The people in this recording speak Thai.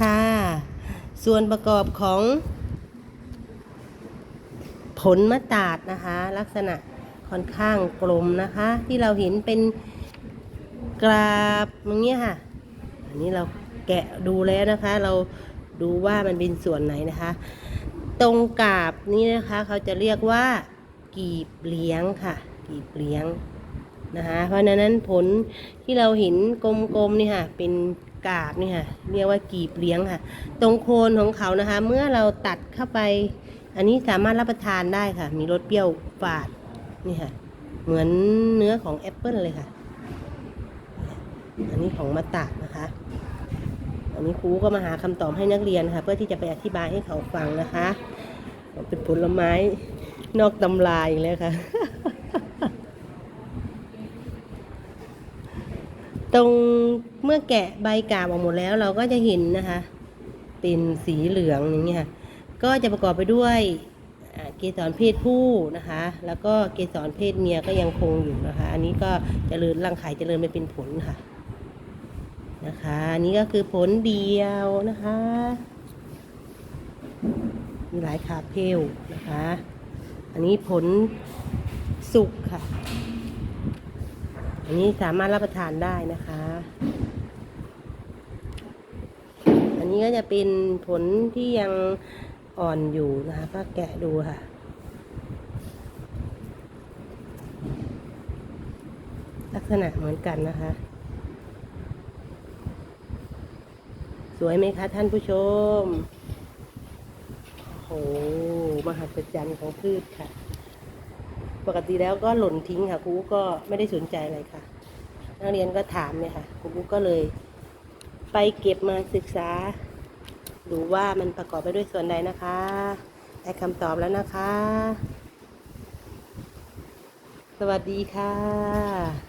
ค่ะ ส่วนประกอบของผลมะตาดนะคะ ลักษณะค่อนข้างกลมนะคะ ที่เราเห็นเป็นกราบอย่างเงี้ยค่ะ อันนี้เราแกะดูแล้วนะคะ เราดูว่ามันเป็นส่วนไหนนะคะ ตรงกาบนี้นะคะเขาจะเรียกว่า กีบเลี้ยงค่ะ กีบเลี้ยงนะคะ เพราะฉะนั้นผลที่เราเห็นกลมๆนี่ค่ะ เป็น กาบนี่ค่ะเรียกว่ากีบเลี้ยงค่ะ ตรงโคนของเขานะคะ เมื่อเราตัดเข้าไป อันนี้สามารถรับประทานได้ค่ะ มีรสเปรี้ยวฝาดนี่ค่ะ เหมือนเนื้อของแอปเปิลเลยค่ะ อันนี้ของมะตานะคะ อันนี้ครูก็มาหาคำตอบให้นักเรียนค่ะ เพื่อที่จะไปอธิบายให้เขาฟังนะคะ เป็นผลไม้นอกตำราอีกแล้วค่ะ ตรงเมื่อแกะใบกาบออกหมดแล้วเราก็จะเห็นนะคะ เป็นสีเหลืองอย่างเงี้ยค่ะก็จะประกอบไปด้วยเกสรเพศผู้นะคะ แล้วก็เกสรเพศเมียก็ยังคงอยู่นะคะ อันนี้ก็เจริญรังไข่เจริญไปเป็นผลค่ะนะคะอันนี้ก็คือผลเดียวนะคะ มีหลายขาเพลนะคะ อันนี้ผลสุกค่ะ อันนี้สามารถรับประทานได้นะคะ อันนี้ก็จะเป็นผลที่ยังอ่อนอยู่นะคะ ก็แกะดูค่ะ ลักษณะเหมือนกันนะคะ สวยไหมคะท่านผู้ชม โอ้โห มหัศจรรย์ของพืชค่ะ ปกติแล้วก็หล่นทิ้งค่ะครูก็ไม่ได้สนใจอะไรค่ะ นักเรียนก็ถามเนี่ยค่ะครูก็เลย ไปเก็บมาศึกษาดูว่ามันประกอบไปด้วยส่วนใดนะคะได้คำตอบแล้วนะคะ สวัสดีค่ะ